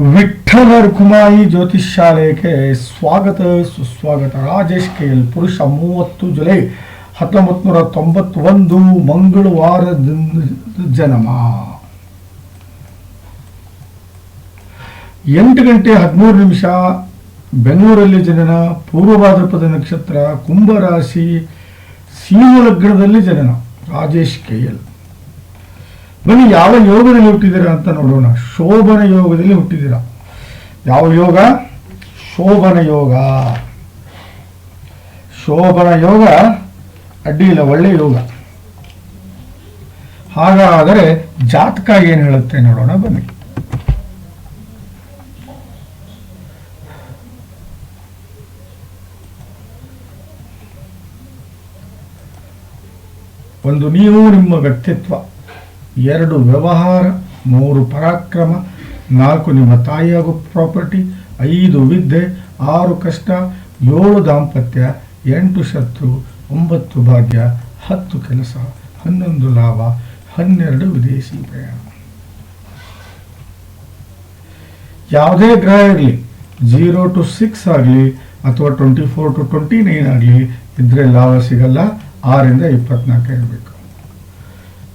ವಿಠ್ಠಲ ಕುಮಾಯಿ ಜ್ಯೋತಿಷ್ ಶಾಲೆಗೆ ಸ್ವಾಗತ, ಸುಸ್ವಾಗತ. ರಾಜೇಶ್ ಕೆ ಎಲ್ ಪುರುಷ, ಮೂವತ್ತು ಜುಲೈ ಹತ್ತೊಂಬತ್ತು ನೂರ ತೊಂಬತ್ತೊಂದು ಮಂಗಳವಾರ ಜನ್ಮ. ಎಂಟು ಗಂಟೆ ಹದಿಮೂರು ನಿಮಿಷ, ಬೆಂಗಳೂರಲ್ಲಿ ಜನನ, ಪೂರ್ವ ಭಾದ್ರಪದ ನಕ್ಷತ್ರ ಕುಂಭರಾಶಿ ಸಿಂಹ ಲಗ್ನದಲ್ಲಿ ಜನನ. Rajesh K L. ಬನ್ನಿ ಯಾವ ಯೋಗದಲ್ಲಿ ಹುಟ್ಟಿದ್ದೀರಾ ಅಂತ ನೋಡೋಣ. ಶೋಭನ ಯೋಗದಲ್ಲಿ ಹುಟ್ಟಿದ್ದೀರಾ. ಯಾವ ಯೋಗ? ಶೋಭನ ಯೋಗ. ಶೋಭನ ಯೋಗ ಅಡ್ಡಿ ಇಲ್ಲ, ಒಳ್ಳೆ ಯೋಗ. ಹಾಗಾದರೆ ಜಾತಕ ಏನು ಹೇಳುತ್ತೆ ನೋಡೋಣ, ಬನ್ನಿ. ಒಂದು ನೀವು ನಿಮ್ಮ ವ್ಯಕ್ತಿತ್ವ. ಎರಡು ವ್ಯವಹಾರ, ಮೂರು ಪರಾಕ್ರಮ, ನಾಲ್ಕು ನಿಮ್ಮ ತಾಯಿಯಾಗೋ ಪ್ರಾಪರ್ಟಿ, ಐದು ವಿದ್ಯೆ, ಆರು ಕಷ್ಟ, ಏಳು ದಾಂಪತ್ಯ, ಎಂಟು ಶತ್ರು, ಒಂಬತ್ತು ಭಾಗ್ಯ, ಹತ್ತು ಕೆಲಸ, ಹನ್ನೊಂದು ಲಾಭ, ಹನ್ನೆರಡು ವಿದೇಶಿ ಪ್ರಯಾಣ. ಯಾವುದೇ ಗ್ರಹ ಇರಲಿ, ಜೀರೋ ಟು ಸಿಕ್ಸ್ ಆಗಲಿ, ಅಥವಾ twenty four to twenty nine ಆಗಲಿ, ಇದ್ರೆ ಲಾಭ ಸಿಗಲ್ಲ, ಆರಿಂದ ಇಪ್ಪತ್ನಾಲ್ಕು ಇರಬೇಕು.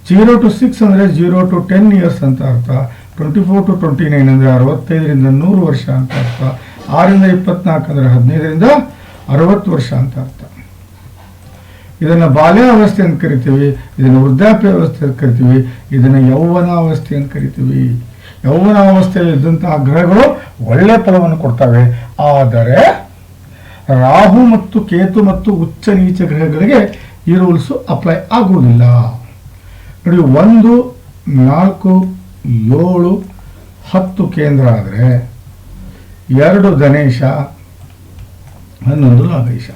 ಜೀರೋ ಟು ಸಿಕ್ಸ್ ಅಂದರೆ ಜೀರೋ ಟು ಟೆನ್ ಇಯರ್ಸ್ ಅಂತ ಅರ್ಥ. Twenty four to twenty nine ಅಂದರೆ ಅರವತ್ತೈದರಿಂದ ನೂರು ವರ್ಷ ಅಂತ ಅರ್ಥ. ಆರರಿಂದ ಇಪ್ಪತ್ನಾಲ್ಕು ಅಂದರೆ ಹದಿನೈದರಿಂದ ಅರವತ್ತು ವರ್ಷ ಅಂತ ಅರ್ಥ. ಇದನ್ನು ಬಾಲ್ಯಾವಸ್ಥೆ ಅಂತ ಕರಿತೀವಿ, ಇದನ್ನು ವೃದ್ಧಾಪ್ಯ ವ್ಯವಸ್ಥೆ ಅಂತ ಕರಿತೀವಿ, ಇದನ್ನು ಯೌವನಾವಸ್ಥೆ ಅಂತ ಕರಿತೀವಿ. ಯೌವನಾವಸ್ಥೆಯಲ್ಲಿ ಇದ್ದಂತಹ ಗ್ರಹಗಳು ಒಳ್ಳೆಯ ಫಲವನ್ನು ಕೊಡ್ತವೆ. ಆದರೆ ರಾಹು ಮತ್ತು ಕೇತು ಮತ್ತು ಉಚ್ಚ ನೀಚ ಗ್ರಹಗಳಿಗೆ ಈ ರೂಲ್ಸು ಅಪ್ಲೈ ಆಗುವುದಿಲ್ಲ. ನೋಡಿ ಒಂದು, ನಾಲ್ಕು, ಏಳು, ಹತ್ತು ಕೇಂದ್ರ ಆದರೆ ಎರಡು ಗಣೇಶ, ಹನ್ನೊಂದು ಲಾಭೇಶ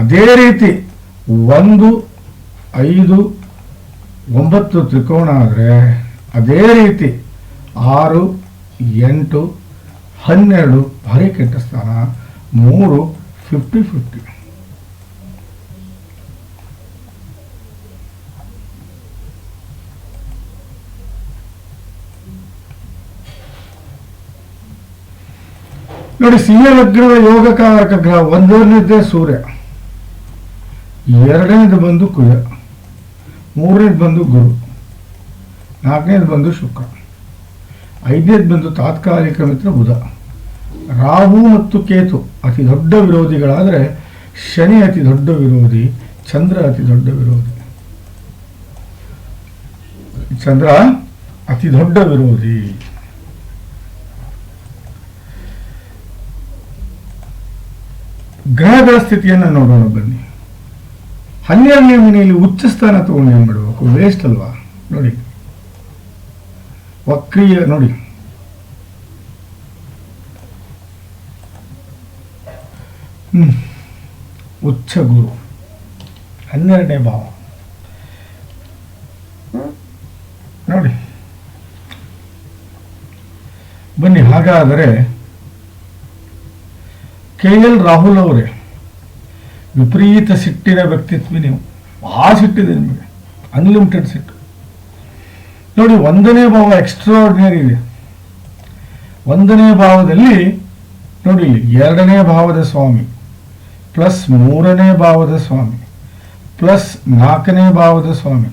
ಅದೇ ರೀತಿ ಒಂದು, ಐದು, ಒಂಬತ್ತು ತ್ರಿಕೋಣ ಆದರೆ ಅದೇ ರೀತಿ ಆರು, ಎಂಟು, ಹನ್ನೆರಡು, ಭಾರಿ ಕೆಟ್ಟ ಸ್ಥಾನ, ಮೂರು ಫಿಫ್ಟಿ ಫಿಫ್ಟಿ ನೋಡಿ, ಸಿಂಹ ಲಗ್ನದ ಯೋಗಕಾರಕ ಗ್ರಹ ಒಂದನೇದೇ ಸೂರ್ಯ. ಎರಡನೇದು ಬಂದು ಕುಯ ಮೂರನೇದು ಬಂದು ಗುರು. ನಾಲ್ಕನೇದು ಬಂದು ಶುಕ್ರ. ಐದನೇದು ಬಂದು ತಾತ್ಕಾಲಿಕ ಮಿತ್ರ ಬುಧ. ರಾಹು ಮತ್ತು ಕೇತು ಅತಿ ದೊಡ್ಡ ವಿರೋಧಿಗಳಾದರೆ ಶನಿ ಅತಿ ದೊಡ್ಡ ವಿರೋಧಿ, ಚಂದ್ರ ಅತಿ ದೊಡ್ಡ ವಿರೋಧಿ. ಚಂದ್ರ ಅತಿ ದೊಡ್ಡ ವಿರೋಧಿ. ಗ್ರಹಗಳ ಸ್ಥಿತಿಯನ್ನು ನೋಡೋಣ ಬನ್ನಿ. ಹನ್ನೆರಡನೇ ಮನೆಯಲ್ಲಿ ಉಚ್ಚ ಸ್ಥಾನ ತಗೊಂಡು ಏನು ಮಾಡಬೇಕು ವೇಸ್ಟ್ ಅಲ್ವಾ? ನೋಡಿ. ವಕ್ರೀಯ, ನೋಡಿ. ಉಚ್ಚ ಗುರು. ಹನ್ನೆರಡನೇ ಭಾವ. ನೋಡಿ. ಬನ್ನಿ, ಹಾಗಾದರೆ ಕೆ ಎಲ್ ರಾಹುಲ್ ಅವರೇ, ವಿಪರೀತ ಸಿಟ್ಟಿನ ವ್ಯಕ್ತಿತ್ವ ನೀವು. ಭಾಳ ಸಿಟ್ಟಿದೆ ನಿಮಗೆ. ಅನ್ಲಿಮಿಟೆಡ್ ಸಿಟ್ಟು. ನೋಡಿ, ಒಂದನೇ ಭಾವ ಎಕ್ಸ್ಟ್ರಾರ್ಡಿನರಿ ಇದೆ. ಒಂದನೇ ಭಾವದಲ್ಲಿ, ನೋಡಿ, ಎರಡನೇ ಭಾವದ ಸ್ವಾಮಿ ಪ್ಲಸ್ ಮೂರನೇ ಭಾವದ ಸ್ವಾಮಿ ಪ್ಲಸ್ ನಾಲ್ಕನೇ ಭಾವದ ಸ್ವಾಮಿ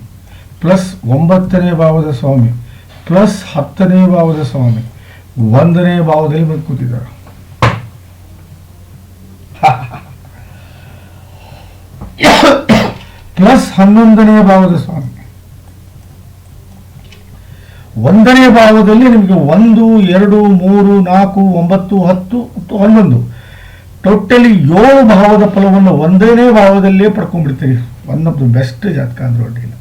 ಪ್ಲಸ್ ಒಂಬತ್ತನೇ ಭಾವದ ಸ್ವಾಮಿ ಪ್ಲಸ್ ಹತ್ತನೇ ಭಾವದ ಸ್ವಾಮಿ, ಒಂದನೇ ಭಾವದಲ್ಲಿ ಬಂದು ಕೂತಿದ್ದಾರೆ. ಪ್ಲಸ್ ಹನ್ನೊಂದನೇ ಭಾವದ ಸ್ವಾಮಿ. ಒಂದನೇ ಭಾವದಲ್ಲಿ ನಿಮಗೆ ಒಂದು, ಎರಡು, ಮೂರು, ನಾಲ್ಕು, ಒಂಬತ್ತು, ಹತ್ತು ಹನ್ನೊಂದು. ಟೋಟಲಿ ಏಳು ಭಾವದ ಫಲವನ್ನು ಒಂದನೇ ಭಾವದಲ್ಲೇ ಪಡ್ಕೊಂಡ್ಬಿಡ್ತೀರಿ. ಒನ್ ಆಫ್ ದ ಬೆಸ್ಟ್ ಜಾತಕ ಅಂದ್ರೆ ಒಡ್ಡಿಲ್ಲ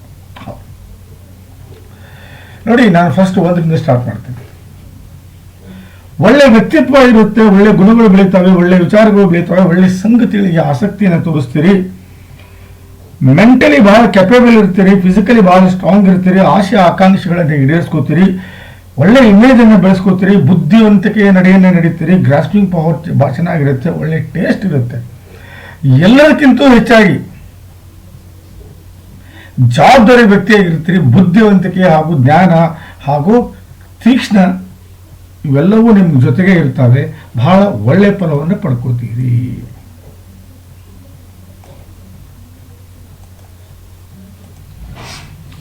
ನೋಡಿ, ನಾನು ಫಸ್ಟ್ ಒಂದರಿಂದ ಸ್ಟಾರ್ಟ್ ಮಾಡ್ತೀನಿ. ಒಳ್ಳೆ ವ್ಯಕ್ತಿತ್ವ ಇರುತ್ತೆ ಒಳ್ಳೆ ಗುಣಗಳು ಬೆಳೀತವೆ, ಒಳ್ಳೆ ವಿಚಾರಗಳು ಬೆಳೀತವೆ, ಒಳ್ಳೆ ಸಂಗತಿಗಳಿಗೆ ಆಸಕ್ತಿಯನ್ನು ತೋರಿಸ್ತೀರಿ. ಮೆಂಟಲಿ ಬಹಳ ಕೆಪೇಬಲ್ ಇರ್ತೀರಿ ಫಿಸಿಕಲಿ ಬಹಳ ಸ್ಟ್ರಾಂಗ್ ಇರ್ತೀರಿ ಆಶೆ ಆಕಾಂಕ್ಷೆಗಳನ್ನು ಈಡೇರಿಸ್ಕೋತೀರಿ. ಒಳ್ಳೆ ಇಮೇಜ್ ಅನ್ನು ಬೆಳೆಸ್ಕೋತೀರಿ ಬುದ್ಧಿವಂತಿಕೆಯ ನಡೆಯನ್ನು ನಡೀತೀರಿ ಗ್ರಾಸ್ಪಿಂಗ್ ಪವರ್ ಚೆನ್ನಾಗಿರುತ್ತೆ, ಒಳ್ಳೆ ಟೇಸ್ಟ್ ಇರುತ್ತೆ. ಎಲ್ಲದಕ್ಕಿಂತ ಹೆಚ್ಚಾಗಿ ಜವಾಬ್ದಾರಿ ವ್ಯಕ್ತಿಯಾಗಿರ್ತೀರಿ, ಬುದ್ಧಿವಂತಿಕೆ ಹಾಗೂ ಜ್ಞಾನ ಹಾಗೂ ತೀಕ್ಷ್ಣ ಇವೆಲ್ಲವೂ ನಿಮ್ಮ ಜೊತೆಗೆ ಇರ್ತವೆ. ಬಹಳ ಒಳ್ಳೆ ಫಲವನ್ನು ಪಡ್ಕೋತೀರಿ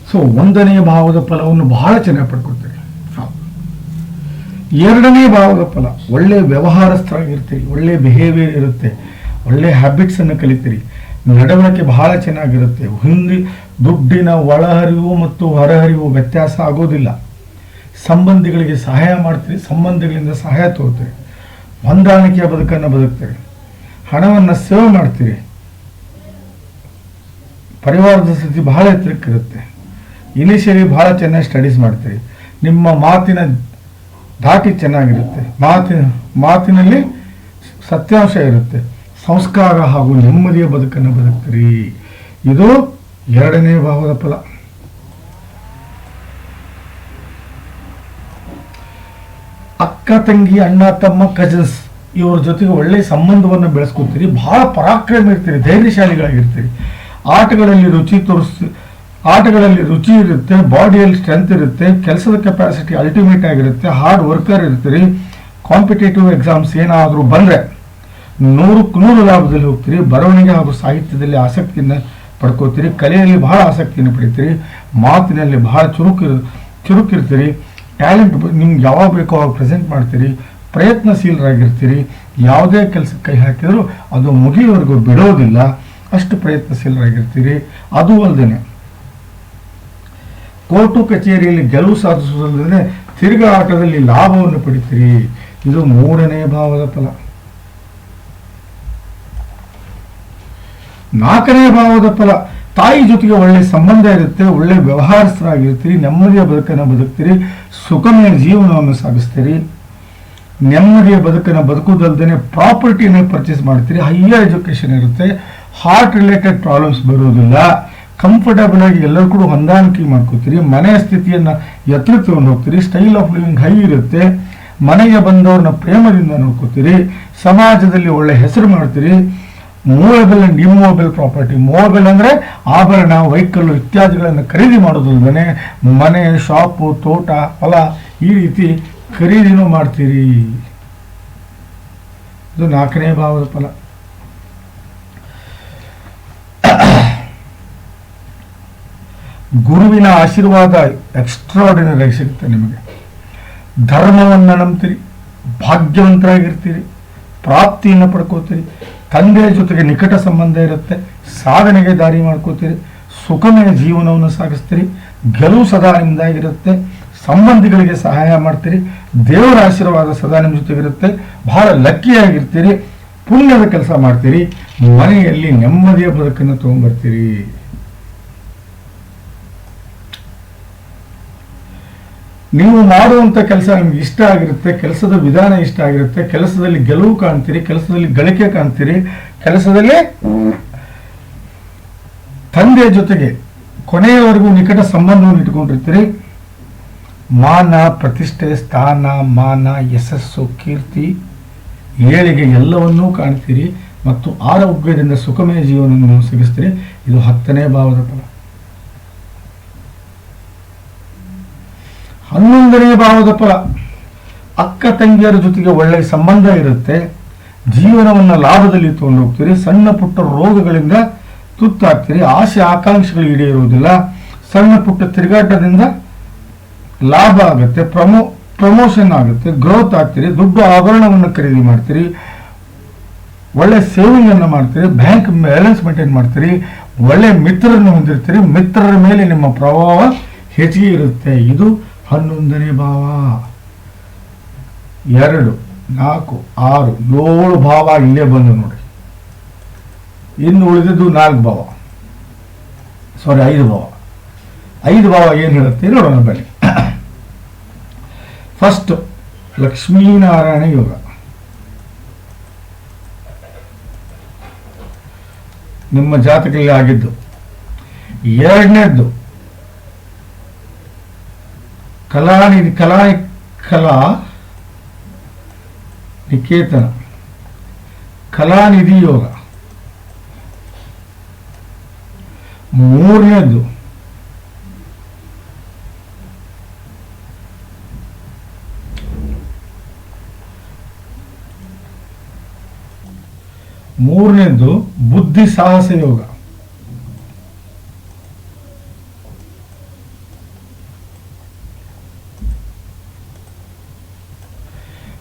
ಸೊ ಒಂದನೆಯ ಭಾವದ ಫಲವನ್ನು ಬಹಳ ಚೆನ್ನಾಗಿ ಪಡ್ಕೊಳ್ತೀರಿ. ಎರಡನೇ ಭಾವದ ಫಲ, ಒಳ್ಳೆ ವ್ಯವಹಾರ ಸ್ಥಳ ಇರ್ತೀರಿ ಒಳ್ಳೆ ಬಿಹೇವಿಯರ್ ಇರುತ್ತೆ. ಒಳ್ಳೆ ಹ್ಯಾಬಿಟ್ಸ್ ಅನ್ನು ಕಲಿತೀರಿ. ನಡವಳಿಕೆ ಬಹಳ ಚೆನ್ನಾಗಿರುತ್ತೆ. ಹಿಂದಿ ದುಡ್ಡಿನ ಒಳಹರಿವು ಮತ್ತು ಹೊರಹರಿವು ವ್ಯತ್ಯಾಸ ಆಗೋದಿಲ್ಲ. ಸಂಬಂಧಿಗಳಿಗೆ ಸಹಾಯ ಮಾಡ್ತೀರಿ, ಸಂಬಂಧಿಗಳಿಂದ ಸಹಾಯ ತಗೋತೀರಿ. ಹೊಂದಾಣಿಕೆಯ ಬದುಕನ್ನು ಬದುಕ್ತೀರಿ. ಹಣವನ್ನು ಸೇವ್ ಮಾಡ್ತೀರಿ. ಪರಿವಾರದ ಸ್ಥಿತಿ ಬಹಳ ಎತ್ತರಕ್ಕಿರುತ್ತೆ. ಇನಿಷಿಯಲಿ ಬಹಳ ಚೆನ್ನಾಗಿ ಸ್ಟಡೀಸ್ ಮಾಡ್ತೀರಿ. ನಿಮ್ಮ ಮಾತಿನ ಧಾಟಿ ಚೆನ್ನಾಗಿರುತ್ತೆ. ಮಾತಿನ, ಮಾತಿನಲ್ಲಿ ಸತ್ಯಾಂಶ ಇರುತ್ತೆ. ಸಂಸ್ಕಾರ ಹಾಗೂ ನೆಮ್ಮದಿಯ ಬದುಕನ್ನು ಬದುಕ್ತೀರಿ. ಇದು ಎರಡನೇ ಭಾವದ ಫಲ. ಅಕ್ಕ, ತಂಗಿ, ಅಣ್ಣ, ತಮ್ಮ ಕಜನ್ಸ್ ಇವ್ರ ಜೊತೆಗೆ ಒಳ್ಳೆ ಸಂಬಂಧವನ್ನು ಬೆಳೆಸ್ಕೊತೀರಿ. ಬಹಳ ಪರಾಕ್ರಮ ಇರ್ತೀರಿ, ಧೈರ್ಯಶಾಲಿಗಳಾಗಿರ್ತೀರಿ. ಆಟಗಳಲ್ಲಿ ರುಚಿ ತೋರಿಸ್, ಆಟಗಳಲ್ಲಿ ರುಚಿ ಇರುತ್ತೆ, ಬಾಡಿಯಲ್ಲಿ ಸ್ಟ್ರೆಂತ್ ಇರುತ್ತೆ, ಕೆಲಸದ ಕೆಪಾಸಿಟಿ ಅಲ್ಟಿಮೇಟ್ ಆಗಿರುತ್ತೆ ಹಾರ್ಡ್ ವರ್ಕರ್ ಇರ್ತೀರಿ. ಕಾಂಪಿಟೇಟಿವ್ ಎಕ್ಸಾಮ್ಸ್ ಏನಾದರೂ ಬಂದರೆ ನೂರಕ್ಕೆ ನೂರು ಲಾಭದಲ್ಲಿ ಹೋಗ್ತೀರಿ. ಬರವಣಿಗೆ ಹಾಗೂ ಸಾಹಿತ್ಯದಲ್ಲಿ ಆಸಕ್ತಿಯನ್ನು ಪಡ್ಕೋತೀರಿ. ಕಲೆಯಲ್ಲಿ ಬಹಳ ಆಸಕ್ತಿಯನ್ನು ಪಡಿತೀರಿ. ಮಾತಿನಲ್ಲಿ ಬಹಳ ಚುರುಕು ಚುರುಕಿರ್ತೀರಿ. ಟ್ಯಾಲೆಂಟ್ ನಿಮ್ಗೆ ಯಾವಾಗ ಬೇಕೋ ಅವಾಗ ಪ್ರೆಸೆಂಟ್ ಮಾಡ್ತೀರಿ, ಪ್ರಯತ್ನಶೀಲರಾಗಿರ್ತೀರಿ, ಯಾವುದೇ ಕೆಲಸಕ್ಕೆ ಕೈ ಹಾಕಿದರೂ ಅದು ಮುಗಿಯವರೆಗೂ ಬಿಡೋದಿಲ್ಲ, ಅಷ್ಟು ಪ್ರಯತ್ನಶೀಲರಾಗಿರ್ತೀರಿ, ಅದು ಅಲ್ಲದೆ ಕೋರ್ಟು ಕಚೇರಿಯಲ್ಲಿ ಗೆಲುವು ಸಾಧಿಸುವುದಲ್ಲದೆ ತಿರುಗಾಟದಲ್ಲಿ ಲಾಭವನ್ನು ಪಡಿತೀರಿ. ಇದು ಮೂರನೇ ಭಾವದ ಫಲ. ನಾಲ್ಕನೇ ಭಾವದ ಫಲ, ತಾಯಿ ಜೊತೆಗೆ ಒಳ್ಳೆ ಸಂಬಂಧ ಇರುತ್ತೆ, ಒಳ್ಳೆ ವ್ಯವಹಾರಸ್ಥರಾಗಿರ್ತೀರಿ, ನೆಮ್ಮದಿಯ ಬದುಕನ್ನು ಬದುಕ್ತೀರಿ ಸುಖಮಯ ಜೀವನವನ್ನು ಸಾಗಿಸ್ತೀರಿ. ನೆಮ್ಮದಿಯ ಬದುಕನ್ನು ಬದುಕುವುದಲ್ಲದೆ ಪ್ರಾಪರ್ಟಿನ ಪರ್ಚೇಸ್ ಮಾಡ್ತೀರಿ. ಹೈಯರ್ ಎಜುಕೇಷನ್ ಇರುತ್ತೆ. ಹಾರ್ಟ್ ರಿಲೇಟೆಡ್ ಪ್ರಾಬ್ಲಮ್ಸ್ ಬರುವುದಿಲ್ಲ. ಕಂಫರ್ಟಬಲ್ ಆಗಿ ಎಲ್ಲರೂ ಕೂಡ ಹೊಂದಾಣಿಕೆ ಮಾಡ್ಕೋತೀರಿ. ಮನೆಯ ಸ್ಥಿತಿಯನ್ನು ಎತ್ತರ ತಗೊಂಡು ಹೋಗ್ತೀರಿ. ಸ್ಟೈಲ್ ಆಫ್ ಲಿವಿಂಗ್ ಹೈ ಇರುತ್ತೆ. ಮನೆಗೆ ಬಂದವ್ರನ್ನ ಪ್ರೇಮದಿಂದ ನೋಡ್ಕೋತೀರಿ. ಸಮಾಜದಲ್ಲಿ ಒಳ್ಳೆ ಹೆಸರು ಮಾಡ್ತೀರಿ. Movable and immovable property movable ಅಂದರೆ ಆಭರಣ, ವೆಹಿಕಲ್ ಇತ್ಯಾದಿಗಳನ್ನು ಖರೀದಿ ಮಾಡೋದಲ್ಲದೆ ಮನೆ ಶಾಪು ತೋಟ, ಹೊಲ ಈ ರೀತಿ ಖರೀದಿನೂ ಮಾಡ್ತೀರಿ. ಇದು ನಾಲ್ಕನೇ ಭಾವದ ಫಲ. ಗುರುವಿನ ಆಶೀರ್ವಾದ ಎಕ್ಸ್ಟ್ರಾಡಿನರಿ ಸಿಗುತ್ತೆ ನಿಮಗೆ. ಧರ್ಮವನ್ನು ನಂಬ್ತೀರಿ, ಭಾಗ್ಯವಂತರಾಗಿರ್ತೀರಿ, ಪ್ರಾಪ್ತಿಯನ್ನು ಪಡ್ಕೋತೀರಿ ತಂದೆಯ ಜೊತೆಗೆ ನಿಕಟ ಸಂಬಂಧ ಇರುತ್ತೆ. ಸಾಧನೆಗೆ ದಾರಿ ಮಾಡ್ಕೋತೀರಿ. ಸುಖಮಯ ಜೀವನವನ್ನು ಸಾಗಿಸ್ತೀರಿ. ಗೆಲುವು ಸದಾ ನಿಮ್ದಾಗಿರುತ್ತೆ. ಸಂಬಂಧಿಗಳಿಗೆ ಸಹಾಯ ಮಾಡ್ತೀರಿ. ದೇವರ ಆಶೀರ್ವಾದ ಸದಾ ನಿಮ್ಮ ಜೊತೆಗಿರುತ್ತೆ. ಬಹಳ ಲಕ್ಕಿಯಾಗಿರ್ತೀರಿ. ಪುಣ್ಯದ ಕೆಲಸ ಮಾಡ್ತೀರಿ. ಮನೆಯಲ್ಲಿ ನೆಮ್ಮದಿಯ ಬದುಕನ್ನು ತಗೊಂಡ್ಬರ್ತೀರಿ. ನೀವು ಮಾಡುವಂಥ ಕೆಲಸ ನಿಮ್ಗೆ ಇಷ್ಟ ಆಗಿರುತ್ತೆ, ಕೆಲಸದ ವಿಧಾನ ಇಷ್ಟ ಆಗಿರುತ್ತೆ, ಕೆಲಸದಲ್ಲಿ ಗೆಲುವು ಕಾಣ್ತೀರಿ, ಕೆಲಸದಲ್ಲಿ ಗಳಿಕೆ ಕಾಣ್ತೀರಿ, ಕೆಲಸದಲ್ಲಿ ತಂದೆಯ ಜೊತೆಗೆ ಕೊನೆಯವರೆಗೂ ನಿಕಟ ಸಂಬಂಧವನ್ನು ಇಟ್ಕೊಂಡಿರ್ತೀರಿ ಮಾನ, ಪ್ರತಿಷ್ಠೆ, ಸ್ಥಾನ, ಮಾನ, ಯಶಸ್ಸು, ಕೀರ್ತಿ, ಏಳಿಗೆ ಎಲ್ಲವನ್ನೂ ಕಾಣ್ತೀರಿ ಮತ್ತು ಆರೋಗ್ಯದಿಂದ ಸುಖಮಯ ಜೀವನವನ್ನು ಸಿಗಿಸ್ತೀರಿ ಇದು ಹತ್ತನೇ ಭಾವದ ಫಲ. ಹನ್ನೊಂದನೇ ಭಾವದ ಫಲ ಅಕ್ಕ ತಂಗಿಯರ ಜೊತೆಗೆ ಒಳ್ಳೆಯ ಸಂಬಂಧ ಇರುತ್ತೆ. ಜೀವನವನ್ನು ಲಾಭದಲ್ಲಿ ತಗೊಂಡು ಹೋಗ್ತೀರಿ. ಸಣ್ಣ ಪುಟ್ಟ ರೋಗಗಳಿಂದ ತುತ್ತಾಗ್ತೀರಿ. ಆಸೆ, ಆಕಾಂಕ್ಷೆಗಳು ಈಡೇರುವುದಿಲ್ಲ. ಸಣ್ಣ ಪುಟ್ಟ ತಿರುಗಾಟದಿಂದ ಲಾಭ ಆಗುತ್ತೆ. ಪ್ರಮೋ, ಪ್ರಮೋಷನ್ ಆಗುತ್ತೆ. ಗ್ರೋತ್ ಆಗ್ತೀರಿ. ದುಡ್ಡು ಆಭರಣವನ್ನು ಖರೀದಿ ಮಾಡ್ತೀರಿ. ಒಳ್ಳೆ ಸೇವಿಂಗ್ ಅನ್ನು ಮಾಡ್ತೀರಿ. ಬ್ಯಾಂಕ್ ಬ್ಯಾಲೆನ್ಸ್ ಮೇಂಟೈನ್ ಮಾಡ್ತೀರಿ. ಒಳ್ಳೆ ಮಿತ್ರರನ್ನು ಹೊಂದಿರ್ತೀರಿ. ಮಿತ್ರರ ಮೇಲೆ ನಿಮ್ಮ ಪ್ರಭಾವ ಹೆಚ್ಚಿಗೆ ಇರುತ್ತೆ. ಇದು ಹನ್ನೊಂದನೇ ಭಾವ. ಎರಡು, ನಾಲ್ಕು, ಆರು, ಏಳು ಭಾವ ಇಲ್ಲೇ ಬಂದು ನೋಡಿ. ಇನ್ನು ಉಳಿದಿದ್ದು ನಾಲ್ಕು ಭಾವ. ಸಾರಿ ಐದು ಭಾವ. ಐದು ಭಾವ ಏನು ಹೇಳುತ್ತೆ ನೋಡೋಣ ಬನ್ನಿ. ಫಸ್ಟ್ ಲಕ್ಷ್ಮೀನಾರಾಯಣ ಯೋಗ. ನಿಮ್ಮ ಜಾತಕದಲ್ಲಿ ಆಗಿದ್ದು. ಎರಡನೇದ್ದು ಕಲಾನಿಧಿ ಕಲಾ ಕಲಾ ನಿಕೇತನ. ಕಲಾನಿಧಿ ಯೋಗ. ಮೂರನೇದು ಮೂರನೇದು ಬುದ್ಧಿ ಸಾಹಸ ಯೋಗ.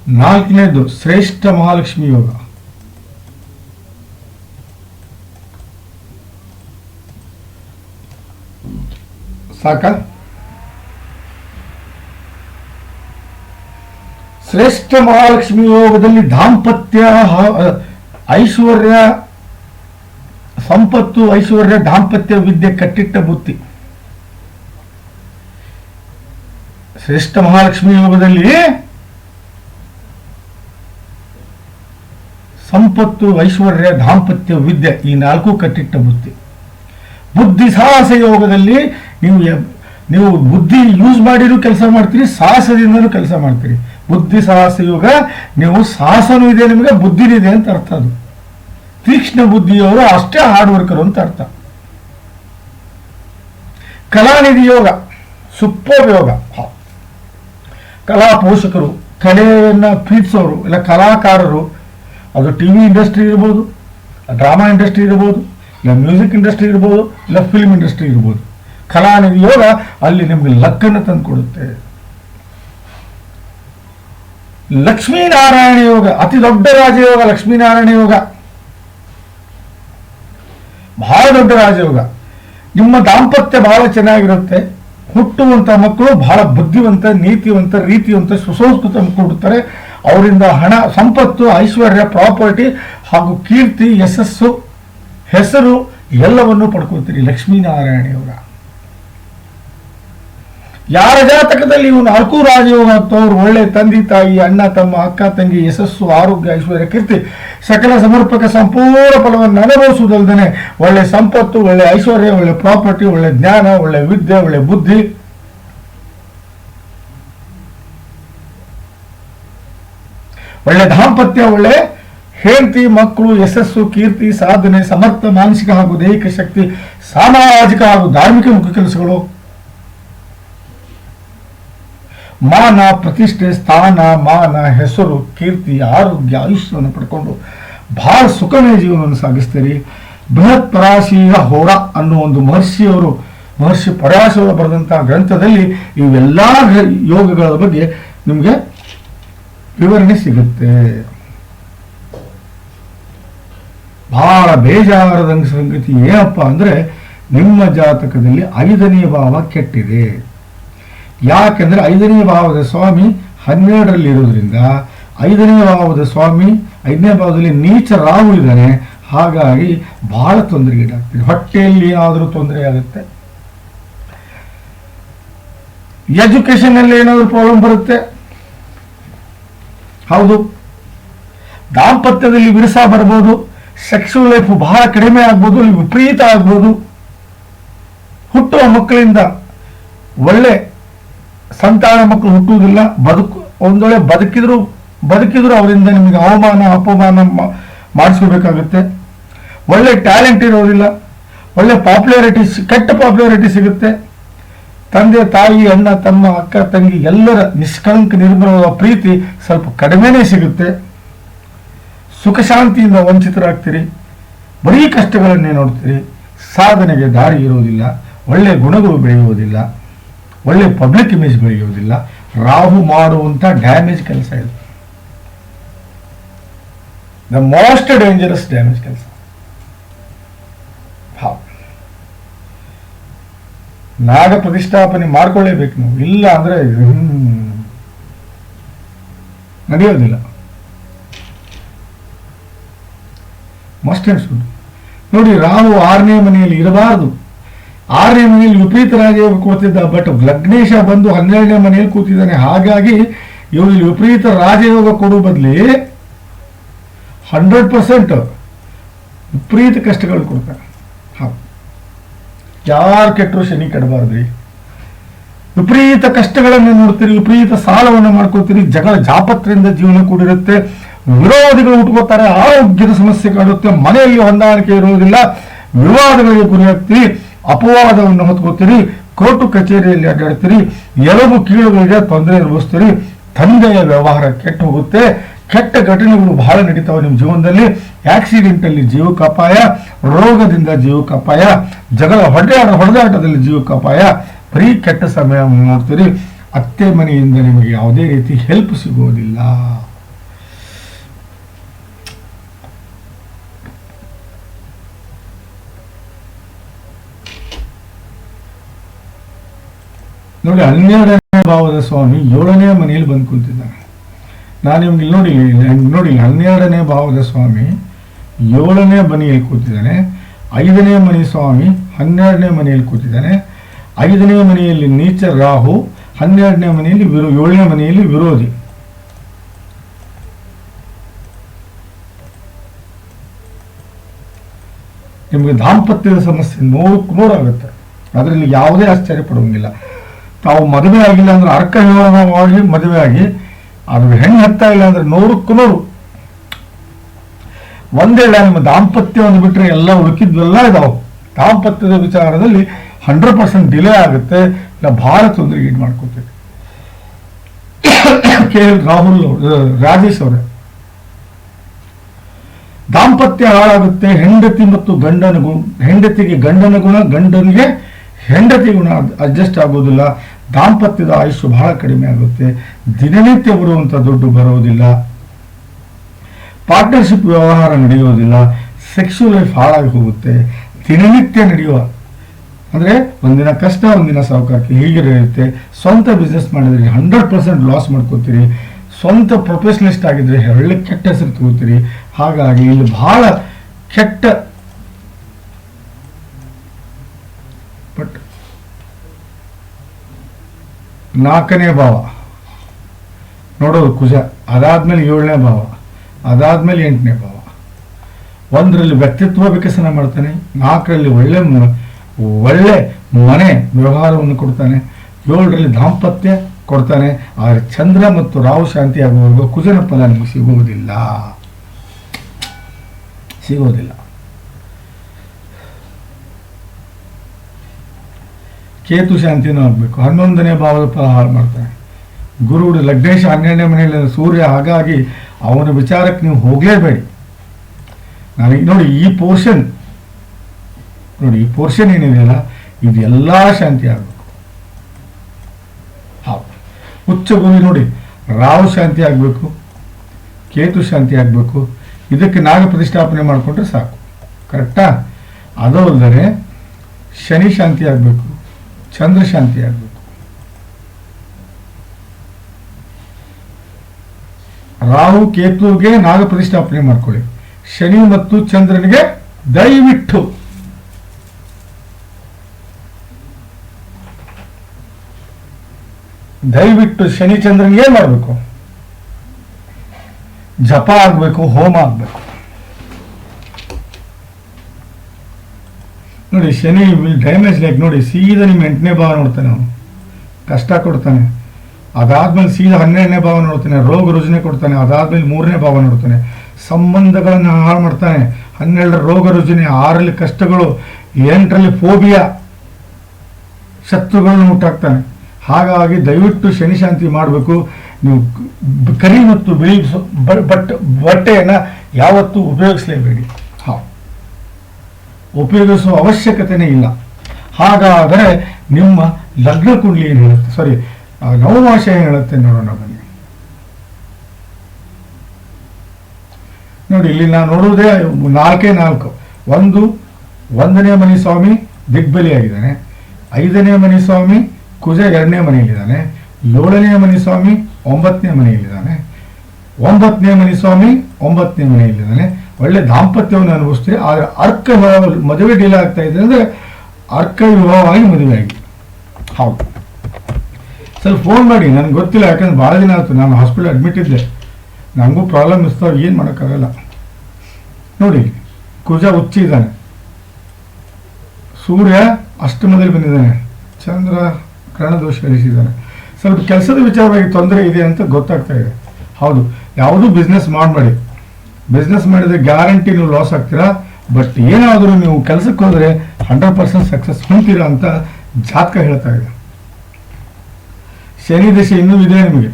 ನಾಲ್ಕನೇದು ಶ್ರೇಷ್ಠ ಮಹಾಲಕ್ಷ್ಮಿ ಯೋಗ. ಸಾಕ? ಶ್ರೇಷ್ಠ ಮಹಾಲಕ್ಷ್ಮಿ ಯೋಗದಲ್ಲಿ ದಾಂಪತ್ಯ ಐಶ್ವರ್ಯ, ಸಂಪತ್ತು, ಐಶ್ವರ್ಯ, ದಾಂಪತ್ಯ ವಿದ್ಯೆ ಕಟ್ಟಿಟ್ಟ ಬುತ್ತಿ ಶ್ರೇಷ್ಠ ಮಹಾಲಕ್ಷ್ಮಿ ಯೋಗದಲ್ಲಿ ಸಂಪತ್ತು ಐಶ್ವರ್ಯ ದಾಂಪತ್ಯ ವಿದ್ಯೆ ಈ ನಾಲ್ಕು ಕಟ್ಟಿಟ್ಟ ಬುದ್ಧಿ. ಬುದ್ಧಿ ಸಾಹಸ ಯೋಗದಲ್ಲಿ ನೀವು ನೀವು ಬುದ್ಧಿ ಯೂಸ್ ಮಾಡಿರೂ ಕೆಲಸ ಮಾಡ್ತೀರಿ, ಸಾಹಸದಿಂದನೂ ಕೆಲಸ ಮಾಡ್ತೀರಿ. ಬುದ್ಧಿ ಸಾಹಸ ಯೋಗ, ನೀವು ಸಾಹಸನೂ ಇದೆ ನಿಮಗೆ, ಬುದ್ಧಿನೂ ಇದೆ ಅಂತ ಅರ್ಥ ಅದು. ತೀಕ್ಷ್ಣ ಬುದ್ಧಿಯವರು ಅಷ್ಟೇ ಹಾರ್ಡ್ ವರ್ಕರು ಅಂತ ಅರ್ಥ. ಕಲಾನಿಧಿ ಯೋಗ ಸೂಪರ್ ಯೋಗ. ಕಲಾ ಪೋಷಕರು ಕಲೆಯನ್ನು ಪ್ರೀತಿಸೋರು, ಇಲ್ಲ ಕಲಾಕಾರರು ಅದು ಟಿ ವಿ ಇಂಡಸ್ಟ್ರಿ ಇರ್ಬೋದು ಡ್ರಾಮಾ ಇಂಡಸ್ಟ್ರಿ ಇರ್ಬೋದು, ಇಲ್ಲ ಮ್ಯೂಸಿಕ್ ಇಂಡಸ್ಟ್ರಿ ಇರ್ಬೋದು, ಇಲ್ಲ ಫಿಲ್ಮ್ ಇಂಡಸ್ಟ್ರಿ ಇರ್ಬೋದು. ಕಲಾನಿಧಿ ಯೋಗ ಅಲ್ಲಿ ನಿಮಗೆ ಲಕ್ಕನ್ನು ತಂದುಕೊಡುತ್ತೆ ಲಕ್ಷ್ಮೀನಾರಾಯಣ ಯೋಗ, ಅತಿ ದೊಡ್ಡ ರಾಜಯೋಗ ಲಕ್ಷ್ಮೀನಾರಾಯಣ ಯೋಗ. ಬಹಳ ದೊಡ್ಡ ರಾಜಯೋಗ ನಿಮ್ಮ ದಾಂಪತ್ಯ ಬಹಳ ಚೆನ್ನಾಗಿರುತ್ತೆ. ಹುಟ್ಟುವಂತ ಮಕ್ಕಳು ಬಹಳ ಬುದ್ಧಿವಂತ, ನೀತಿವಂತ, ರೀತಿವಂತ, ಸುಸಂಸ್ಕೃತ ಮಕ್ಕಳು ಅವರಿಂದ ಹಣ, ಸಂಪತ್ತು, ಐಶ್ವರ್ಯ, ಪ್ರಾಪರ್ಟಿ ಹಾಗೂ ಕೀರ್ತಿ, ಯಶಸ್ಸು, ಹೆಸರು ಎಲ್ಲವನ್ನು ಪಡ್ಕೊಳ್ತೀರಿ ಲಕ್ಷ್ಮೀನಾರಾಯಣೆಯವರ ಯಾರ ಜಾತಕದಲ್ಲಿ ಇವನು ನಾಲ್ಕು ರಾಜಯೋಗ ಅಂತವ್ರು, ಒಳ್ಳೆ ತಂದೆ, ತಾಯಿ, ಅಣ್ಣ, ತಮ್ಮ, ಅಕ್ಕ, ತಂಗಿ, ಯಶಸ್ಸು, ಆರೋಗ್ಯ, ಐಶ್ವರ್ಯ, ಕೀರ್ತಿ, ಸಕಲ ಸಮರ್ಪಕ ಸಂಪೂರ್ಣ ಫಲವನ್ನು ಅನುಭವಿಸುವುದಲ್ಲದೆ ಒಳ್ಳೆ ಸಂಪತ್ತು, ಒಳ್ಳೆ ಐಶ್ವರ್ಯ, ಒಳ್ಳೆ ಪ್ರಾಪರ್ಟಿ, ಒಳ್ಳೆ ಜ್ಞಾನ, ಒಳ್ಳೆ ವಿದ್ಯೆ, ಒಳ್ಳೆ ಬುದ್ಧಿ ಒಳ್ಳೆ ದಾಂಪತ್ಯ, ಒಳ್ಳೆ ಹೆಂಡತಿ, ಮಕ್ಕಳು, ಯಶಸ್ಸು, ಕೀರ್ತಿ, ಸಾಧನೆ, ಸಮರ್ಥ, ಮಾನಸಿಕ ಹಾಗೂ ದೈಹಿಕ ಶಕ್ತಿ, ಸಾಮಾಜಿಕ ಹಾಗೂ ಧಾರ್ಮಿಕ ಮುಖ್ಯ ಕೆಲಸಗಳು. ಮಾನ, ಪ್ರತಿಷ್ಠೆ, ಸ್ಥಾನ, ಮಾನ, ಹೆಸರು, ಕೀರ್ತಿ, ಆರೋಗ್ಯ, ಆಯುಷ್ಯವನ್ನು ಪಡ್ಕೊಂಡು ಬಹಳ ಸುಖಮಯ ಜೀವನವನ್ನು ಸಾಗಿಸ್ತೀರಿ. ಬೃಹತ್ ಪರಾಶೀಯ ಹೋರ ಅನ್ನೋ ಒಂದು ಮಹರ್ಷಿಯವರು, ಮಹರ್ಷಿ ಪರಾಶಿಯವರು ಬರೆದಂತಹ ಗ್ರಂಥದಲ್ಲಿ ಇವೆಲ್ಲ ಯೋಗಗಳ ಬಗ್ಗೆ ನಿಮಗೆ ವಿವರಣೆ ಸಿಗುತ್ತೆ. ಬಹಳ ಬೇಜಾರದ ಸಂಗತಿ ಏನಪ್ಪ ಅಂದ್ರೆ ನಿಮ್ಮ ಜಾತಕದಲ್ಲಿ ಐದನೇ ಭಾವ ಕೆಟ್ಟಿದೆ. ಯಾಕೆಂದ್ರೆ ಐದನೇ ಭಾವದ ಸ್ವಾಮಿ ಹನ್ನೆರಡರಲ್ಲಿ ಇರೋದ್ರಿಂದ ಐದನೇ ಭಾವದ ಸ್ವಾಮಿ ಐದನೇ ಭಾವದಲ್ಲಿ ನೀಚ ರಾಹು ಇದ್ದಾನೆ ಹಾಗಾಗಿ ಬಹಳ ತೊಂದರೆಗೀಡಾಗ್ತದೆ ಹೊಟ್ಟೆಯಲ್ಲಿ ಏನಾದರೂ ತೊಂದರೆ ಆಗುತ್ತೆ. ಅಲ್ಲಿ ಏನಾದರೂ ಪ್ರಾಬ್ಲಮ್ ಬರುತ್ತೆ? ಹೌದು. ದಾಂಪತ್ಯದಲ್ಲಿ ವಿರಸ ಬರ್ಬೋದು ಸೆಕ್ಸುವಲ್ ಲೈಫ್ ಬಹಳ ಕಡಿಮೆ ಆಗ್ಬೋದು ವಿಪರೀತ ಆಗ್ಬೋದು. ಹುಟ್ಟುವ ಮಕ್ಕಳಿಂದ ಒಳ್ಳೆ ಸಂತಾನ ಮಕ್ಕಳು ಹುಟ್ಟುವುದಿಲ್ಲ. ಬದುಕು, ಒಂದೊಳ್ಳೆ ಬದುಕಿದ್ರು ಬದುಕಿದ್ರು ಅವರಿಂದ ನಿಮಗೆ ಅವಮಾನ, ಅಪಮಾನ ಮಾಡಿಸ್ಕೋಬೇಕಾಗುತ್ತೆ. ಒಳ್ಳೆ ಟ್ಯಾಲೆಂಟ್ ಇರೋದಿಲ್ಲ. ಒಳ್ಳೆ ಪಾಪ್ಯುಲಾರಿಟಿ, ಕೆಟ್ಟ ಪಾಪ್ಯುಲಾರಿಟಿ ಸಿಗುತ್ತೆ. ತಂದೆ ತಾಯಿ, ಅಣ್ಣ, ತಮ್ಮ, ಅಕ್ಕ, ತಂಗಿ ಎಲ್ಲರ ನಿಷ್ಕಳಂಕ ನಿರ್ಮಲವಾದ ಪ್ರೀತಿ ಸ್ವಲ್ಪ ಕಡಿಮೆನೆ ಸಿಗುತ್ತೆ. ಸುಖ ಶಾಂತಿಯಿಂದ ವಂಚಿತರಾಗ್ತೀರಿ. ಬರೀ ಕಷ್ಟಗಳನ್ನೇ ನೋಡ್ತೀರಿ. ಸಾಧನೆಗೆ ದಾರಿ ಇರುವುದಿಲ್ಲ. ಒಳ್ಳೆ ಗುಣಗಳು ಬೆಳೆಯುವುದಿಲ್ಲ. ಒಳ್ಳೆ ಪಬ್ಲಿಕ್ ಇಮೇಜ್ ಬೆಳೆಯುವುದಿಲ್ಲ. ರಾಹು ಮಾಡುವಂಥ ಡ್ಯಾಮೇಜ್ ಕೆಲಸ ಇದು ದ ಮೋಸ್ಟ್ ಡೇಂಜರಸ್ ಡ್ಯಾಮೇಜ್ ಕೆಲಸ. ನಾಗ ಪ್ರತಿಷ್ಠಾಪನೆ ಮಾಡ್ಕೊಳ್ಳೇಬೇಕು ನೀವು. ಇಲ್ಲ ಅಂದ್ರೆ ನಡೆಯೋದಿಲ್ಲ. ಮಸ್ಟ್ ಅನ್ಸ್ಬಿಟ್ಟು ನೋಡಿ ರಾಹು ಆರನೇ ಮನೆಯಲ್ಲಿ ಇರಬಾರದು. ಆರನೇ ಮನೆಯಲ್ಲಿ ವಿಪರೀತ ರಾಜಯೋಗ ಕೊಡ್ತಿದ್ದ ಬಟ್ ಲಗ್ನೇಶ ಬಂದು ಹನ್ನೆರಡನೇ ಮನೆಯಲ್ಲಿ ಕೂತಿದ್ದಾನೆ. ಹಾಗಾಗಿ ಇವರಲ್ಲಿ ವಿಪರೀತ ರಾಜಯೋಗ ಕೊಡುವ ಬದಲಿ ಹಂಡ್ರೆಡ್ ಪರ್ಸೆಂಟ್ ವಿಪರೀತ ಕಷ್ಟಗಳು ಕೊಡ್ತಾರೆ. ಯಾರು ಕೆಟ್ಟರು ಶನಿ ಕೆಡಬಾರ್ದ್ರಿ. ವಿಪರೀತ ಕಷ್ಟಗಳನ್ನು ನೋಡ್ತೀರಿ, ವಿಪರೀತ ಸಾಲವನ್ನು ಮಾಡ್ಕೋತೀರಿ, ಜಗಳ ಜಾಪತ್ರೆಯಿಂದ ಜೀವನ ಕೂಡಿರುತ್ತೆ, ವಿರೋಧಿಗಳು ಉಟ್ಕೋತಾರೆ, ಆರೋಗ್ಯದ ಸಮಸ್ಯೆ ಕಾಡುತ್ತೆ, ಮನೆಯಲ್ಲಿ ಹೊಂದಾಣಿಕೆ ಇರುವುದಿಲ್ಲ, ವಿವಾದಗಳಿಗೆ ಗುರಿಯಾಗ್ತೀರಿ, ಅಪವಾದವನ್ನು ಹೊತ್ಕೋತೀರಿ, ಕೋರ್ಟು ಕಚೇರಿಯಲ್ಲಿ ಅಡ್ಡಾಡ್ತೀರಿ, ಎಲುಬು ಕೀಳುಗಳಿಗೆ ತೊಂದರೆ ಅನುಭವಿಸ್ತೀರಿ, ತಂದೆಯ ವ್ಯವಹಾರ ಕೆಟ್ಟು ಹೋಗುತ್ತೆ ಕೆಟ್ಟ ಘಟನೆಗಳು ಬಹಳ ನಡೀತಾವೆ ನಿಮ್ಮ ಜೀವನದಲ್ಲಿ. ಆಕ್ಸಿಡೆಂಟ್ ಅಲ್ಲಿ ಜೀವಕ್ಕೆ ಅಪಾಯ ರೋಗದಿಂದ ಜೀವಕ್ಕೆ ಅಪಾಯ ಜಗಳ ಹೊಡೆದಾಟ, ಹೊಡೆದಾಟದಲ್ಲಿ ಜೀವಕ್ಕೆ ಅಪಾಯ ಬರೀ ಕೆಟ್ಟ ಸಮಯ ನೋಡ್ತೀರಿ. ಅತ್ತೆ ಮನೆಯಿಂದ ನಿಮಗೆ ಯಾವುದೇ ರೀತಿ ಹೆಲ್ಪ್ ಸಿಗೋದಿಲ್ಲ. ನೋಡಿ, ಹನ್ನೆರಡನೇ ಭಾವದ ಸ್ವಾಮಿ ಏಳನೇ ಮನೆಯಲ್ಲಿ ಬಂದು ಕುಂತಿದ್ದಾನೆ. ನಾನು ನಿಮ್ಗೆ ನೋಡಿ ನೋಡಿ, ಹನ್ನೆರಡನೇ ಭಾವದ ಸ್ವಾಮಿ ಏಳನೇ ಮನೆಯಲ್ಲಿ ಕೂತಿದ್ದಾನೆ, ಐದನೇ ಮನೆ ಸ್ವಾಮಿ ಹನ್ನೆರಡನೇ ಮನೆಯಲ್ಲಿ ಕೂತಿದ್ದಾನೆ, ಐದನೇ ಮನೆಯಲ್ಲಿ ನೀಚ ರಾಹು, ಹನ್ನೆರಡನೇ ಮನೆಯಲ್ಲಿ ವಿರೋ, ಏಳನೇ ಮನೆಯಲ್ಲಿ ವಿರೋಧಿ. ನಿಮಗೆ ದಾಂಪತ್ಯದ ಸಮಸ್ಯೆ ನೂರಕ್ಕೆ ನೂರಾಗುತ್ತೆ ಅದರಲ್ಲಿ ಯಾವುದೇ ಆಶ್ಚರ್ಯ ಪಡುವಂಗಿಲ್ಲ. ತಾವು ಮದುವೆ ಆಗಿಲ್ಲ ಅಂದ್ರೆ ಅರ್ಕ ಮಾಡಿ ಮದುವೆ ಆಗಿ ಅದು ಹೆಣ್ಣು ಹತ್ತಾ ಇಲ್ಲ ಅಂದ್ರೆ ನೂರಕ್ಕೂ ನೂರು ಒಂದೇಳೆ ನಿಮ್ಮ ದಾಂಪತ್ಯವನ್ನು ಬಿಟ್ಟರೆ ಎಲ್ಲ ಉಳುಕಿದ್ವೆಲ್ಲ ಇದಾವೆ. ದಾಂಪತ್ಯದ ವಿಚಾರದಲ್ಲಿ ಹಂಡ್ರೆಡ್ ಪರ್ಸೆಂಟ್ ಡಿಲೇ ಆಗುತ್ತೆ. ಇಲ್ಲ ಭಾಳ ತೊಂದರೆ ಈಡ್ ಮಾಡ್ಕೊತೀವಿ ಕೆ. ಎಲ್. ರಾಹುಲ್ ರಾಜೇಶ್ ಅವರೇ. ದಾಂಪತ್ಯ ಹಾಳಾಗುತ್ತೆ ಹೆಂಡತಿ ಮತ್ತು ಗಂಡನ ಗುಣ ಹೆಂಡತಿಗೆ ಗಂಡನ ಗುಣ, ಗಂಡನಿಗೆ ಹೆಂಡತಿ ಗುಣ ಅಡ್ಜಸ್ಟ್ ಆಗೋದಿಲ್ಲ. ದಾಂಪತ್ಯದ ಆಯುಷ್ಯ ಬಹಳ ಕಡಿಮೆ ಆಗುತ್ತೆ. ದಿನನಿತ್ಯ ಬರುವಂತ ದುಡ್ಡು ಬರೋದಿಲ್ಲ ಪಾರ್ಟ್ನರ್ಶಿಪ್ ವ್ಯವಹಾರ ನಡೆಯೋದಿಲ್ಲ ಸೆಕ್ಸುವಲ್ ಲೈಫ್ ಹಾಳಾಗಿ ಹೋಗುತ್ತೆ. ದಿನನಿತ್ಯ ನಡೆಯುವ, ಅಂದರೆ ಒಂದಿನ ಕಷ್ಟ, ಒಂದಿನ ಸಾಹುಕಾರಕ್ಕೆ ಹೀಗಿರುತ್ತೆ ಸ್ವಂತ ಬಿಸ್ನೆಸ್ ಮಾಡಿದ್ರೆ ಹಂಡ್ರೆಡ್ ಪರ್ಸೆಂಟ್ ಲಾಸ್ ಮಾಡ್ಕೋತೀರಿ. ಸ್ವಂತ ಪ್ರೊಫೆಷನಲಿಸ್ಟ್ ಆಗಿದ್ರೆ ಒಳ್ಳೆ ಕೆಟ್ಟ ಹೆಸರು ತಗೋತೀರಿ. ಹಾಗಾಗಿ ಇಲ್ಲಿ ಬಹಳ ಕೆಟ್ಟ ಬಟ್ ನಾಲ್ಕನೇ ಭಾವ. ನೋಡೋದು ಕುಜ. ಅದಾದ್ಮೇಲೆ ಏಳನೇ ಭಾವ. ಅದಾದ್ಮೇಲೆ ಎಂಟನೇ ಭಾವ. ಒಂದರಲ್ಲಿ ವ್ಯಕ್ತಿತ್ವ ವಿಕಸನ ಮಾಡ್ತಾನೆ, ನಾಲ್ಕರಲ್ಲಿ ಒಳ್ಳೆ ಒಳ್ಳೆ ಮನೆ ವ್ಯವಹಾರವನ್ನು ಕೊಡ್ತಾನೆ, ಏಳರಲ್ಲಿ ದಾಂಪತ್ಯ ಕೊಡ್ತಾನೆ. ಆದರೆ ಚಂದ್ರ ಮತ್ತು ರಾಹು ಶಾಂತಿ ಆಗುವವರೆಗೂ ಕುಜನ ಫಲ ನಿಮಗೆ ಸಿಗುವುದಿಲ್ಲ. ಸಿಗೋದಿಲ್ಲ ಕೇತು ಶಾಂತಿನೂ ಆಗಬೇಕು ಹನ್ನೊಂದನೇ ಭಾವದ ಪ್ರಹಾರ ಮಾಡ್ತಾನೆ. ಗುರು ಲಗ್ನೇಶ ಹನ್ನೆರಡನೇ ಮನೆಯಲ್ಲಿ ಸೂರ್ಯ, ಹಾಗಾಗಿ ಅವನ ವಿಚಾರಕ್ಕೆ ನೀವು ಹೋಗಲೇಬೇಡಿ. ನನಗೆ ನೋಡಿ ಈ ಪೋರ್ಷನ್ ನೋಡಿ ಈ ಪೋರ್ಷನ್ ಏನಿದೆಯಲ್ಲ ಇದೆಲ್ಲ ಶಾಂತಿ ಆಗಬೇಕು. ಹೌದು. ಉಚ್ಚ ಭೂಮಿ ನೋಡಿ, ರಾಹು ಶಾಂತಿ ಆಗಬೇಕು, ಕೇತು ಶಾಂತಿ ಆಗಬೇಕು. ಇದಕ್ಕೆ ನಾಗ ಪ್ರತಿಷ್ಠಾಪನೆ ಮಾಡಿಕೊಂಡ್ರೆ ಸಾಕು. ಕರೆಕ್ಟಾ ಅದು ಅಲ್ಲದೆ ಶನಿ ಶಾಂತಿ ಆಗಬೇಕು. ಚಂದ್ರ ಶಾಂತಿ ಆಗಬೇಕು. ರಾಹು ಕೇತುಗೆ ನಾಗ ಪ್ರತಿಷ್ಠಾಪನೆ ಮಾಡ್ಕೊಳ್ಳಿ. ಶನಿ ಮತ್ತು ಚಂದ್ರನಿಗೆ ದಯವಿಟ್ಟು. ದಯವಿಟ್ಟು ಶನಿ ಚಂದ್ರನಿಗೆ ಮಾಡಬೇಕು? ಜಪ ಆಗಬೇಕು, ಹೋಮ ಆಗಬೇಕು. ನೋಡಿ, ಶನಿ ಡ್ಯಾಮೇಜ್ ಲೈಕ್ ನೋಡಿ, ಸೀದಾ ನಿಮ್ಮ ಎಂಟನೇ ಭಾವ ನೋಡ್ತಾನೆ ಅವನು. ಕಷ್ಟ ಕೊಡ್ತಾನೆ. ಅದಾದ್ಮೇಲೆ ಸೀದಾ ಹನ್ನೆರಡನೇ ಭಾವ ನೋಡ್ತಾನೆ, ರೋಗ ರುಜಿನ ಕೊಡ್ತಾನೆ, ಅದಾದ್ಮೇಲೆ ಮೂರನೇ ಭಾವ ನೋಡ್ತಾನೆ. ಸಂಬಂಧಗಳನ್ನು ಹಾಳು ಮಾಡ್ತಾನೆ. ಹನ್ನೆರಡರ ರೋಗ ರುಜನೆ, ಆರಲ್ಲಿ ಕಷ್ಟಗಳು, ಎಂಟರಲ್ಲಿ ಫೋಬಿಯಾ ಶತ್ರುಗಳನ್ನು ಹುಟ್ಟಾಕ್ತಾನೆ ಹಾಗಾಗಿ ದಯವಿಟ್ಟು ಶನಿ ಶಾಂತಿ ಮಾಡಬೇಕು. ನೀವು ಕರಿ ಮತ್ತು ಬಿಳಿ ಬಟ್, ಬಟ್ಟೆಯನ್ನು ಯಾವತ್ತೂ ಉಪಯೋಗಿಸಲೇಬೇಡಿ. ಉಪಯೋಗಿಸುವ ಅವಶ್ಯಕತೆನೇ ಇಲ್ಲ. ಹಾಗಾದರೆ ನಿಮ್ಮ ಲಗ್ನ ಕುಂಡ್ಲಿ ಏನು ಹೇಳುತ್ತೆ? ಸಾರಿ ನವಮಾಶ ಏನು ಹೇಳುತ್ತೆ ನೋಡೋಣ ಬನ್ನಿ. ನೋಡಿ, ಇಲ್ಲಿ ನಾನು ನೋಡುವುದೇ ನಾಲ್ಕೇ ನಾಲ್ಕು. ಒಂದು, ಒಂದನೇ ಮನೆ ಸ್ವಾಮಿ ದಿಗ್ಬಲಿಯಾಗಿದ್ದಾನೆ. ಐದನೇ ಮನೆ ಸ್ವಾಮಿ ಕುಜ ಎರಡನೇ ಮನೆಯಲ್ಲಿದ್ದಾನೆ. ಏಳನೇ ಮನೆ ಸ್ವಾಮಿ ಒಂಬತ್ತನೇ ಮನೆಯಲ್ಲಿದ್ದಾನೆ. ಒಂಬತ್ತನೇ ಮನೆ ಸ್ವಾಮಿ ಒಂಬತ್ತನೇ ಮನೆಯಲ್ಲಿದ್ದಾನೆ. ಒಳ್ಳೆ ದಾಂಪತ್ಯವನ್ನು ಅನುಭವಿಸ್ತೀರಿ, ಆದರೆ ಅರ್ಕ ಮದುವೆ ಡಿಲೇ ಆಗ್ತಾ ಇದೆ ಅಂದರೆ ಅರ್ಕ ವಿವಾಹವಾಗಿ ಮದುವೆ ಆಗಿ ಹೌದು. ಸ್ವಲ್ಪ ಫೋನ್ ಮಾಡಿ, ನನಗೆ ಗೊತ್ತಿಲ್ಲ, ಯಾಕಂದ್ರೆ ಭಾಳ ದಿನ ಆಯ್ತು, ನಾನು ಹಾಸ್ಪಿಟಲ್ ಅಡ್ಮಿಟ್ ಇದ್ದೆ. ನನಗೂ ಪ್ರಾಬ್ಲಮ್ ಇರ್ತಾವೆ ಏನು ಮಾಡೋಕ್ಕಾಗಲ್ಲ. ನೋಡಿ, ಕುಜ ಹುಚ್ಚಿದ್ದಾನೆ ಸೂರ್ಯ ಅಷ್ಟಮದಲ್ಲಿ ಬಂದಿದ್ದಾನೆ. ಚಂದ್ರ ಕರ್ಣದೋಷ ಇರಿಸಿದ್ದಾನೆ. ಸ್ವಲ್ಪ ಕೆಲಸದ ವಿಚಾರವಾಗಿ ತೊಂದರೆ ಇದೆ ಅಂತ ಗೊತ್ತಾಗ್ತಾ ಇದೆ. ಹೌದು, ಯಾವುದೂ ಬಿಸ್ನೆಸ್ ಮಾಡಬೇಡಿ. ಬಿಸ್ನೆಸ್ ಮಾಡಿದ್ರೆ ಗ್ಯಾರಂಟಿ ನೀವು ಲಾಸ್ ಆಗ್ತೀರಾ? ಬಟ್ ಏನಾದರೂ ನೀವು ಕೆಲಸಕ್ಕೆ ಹೋದರೆ ಹಂಡ್ರೆಡ್ ಪರ್ಸೆಂಟ್ ಸಕ್ಸಸ್ ಹೊಂತೀರಾ ಅಂತ ಜಾತಕ ಹೇಳ್ತಾ ಇದೆ. ಶನಿ ದಶೆ ಇನ್ನೂ ಇದೆ ನಿಮಗೆ.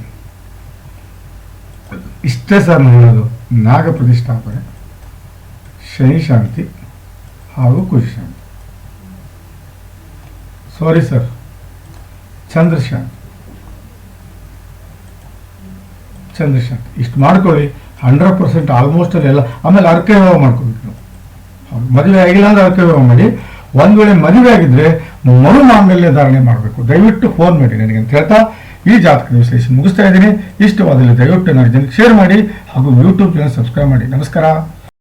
ಇಷ್ಟೇ ಸರ್ ನಾನು ಹೇಳೋದು. ನಾಗ ಪ್ರತಿಷ್ಠಾಪನೆ, ಶನಿ ಶಾಂತಿ ಹಾಗೂ ಖುಷಿ ಶಾಂತಿ. ಸಾರಿ ಸರ್ ಚಂದ್ರಶಾಂತಿ ಚಂದ್ರಶಾಂತಿ ಚಂದ್ರ ಇಷ್ಟು ಮಾಡ್ಕೊಳ್ಳಿ. ಹಂಡ್ರೆಡ್ ಪರ್ಸೆಂಟ್ ಆಲ್ಮೋಸ್ಟ್ ಎಲ್ಲ. ಆಮೇಲೆ ಅರ್ಕೆ ವಿವಾಹ ಮಾಡ್ಕೋಬೇಕು. ನಾವು ಮದುವೆ ಆಗಿಲ್ಲ ಅಂದ್ರೆ ಅರ್ಕೆ ವಿವಾಹ ಮಾಡಿ. ಒಂದು ವೇಳೆ ಮದುವೆ ಆಗಿದ್ರೆ ಮರು ಮಾಂಗಲ್ಯ ಧಾರಣೆ ಮಾಡಬೇಕು. ದಯವಿಟ್ಟು ಫೋನ್ ಮಾಡಿ ನನಗೆ ಅಂತ ಹೇಳ್ತಾ ಈ ಜಾತಕದ ವಿಶ್ಲೇಷಣೆ ಮುಗಿಸ್ತಾ ಇದ್ದೀನಿ. ಇಷ್ಟವಾದಲ್ಲಿ ದಯವಿಟ್ಟು ನನ್ನ ಜನಕ್ಕೆ ಶೇರ್ ಮಾಡಿ ಹಾಗೂ ಯೂಟ್ಯೂಬ್ ಚಾನಲ್ ಸಬ್ಸ್ಕ್ರೈಬ್ ಮಾಡಿ. ನಮಸ್ಕಾರ.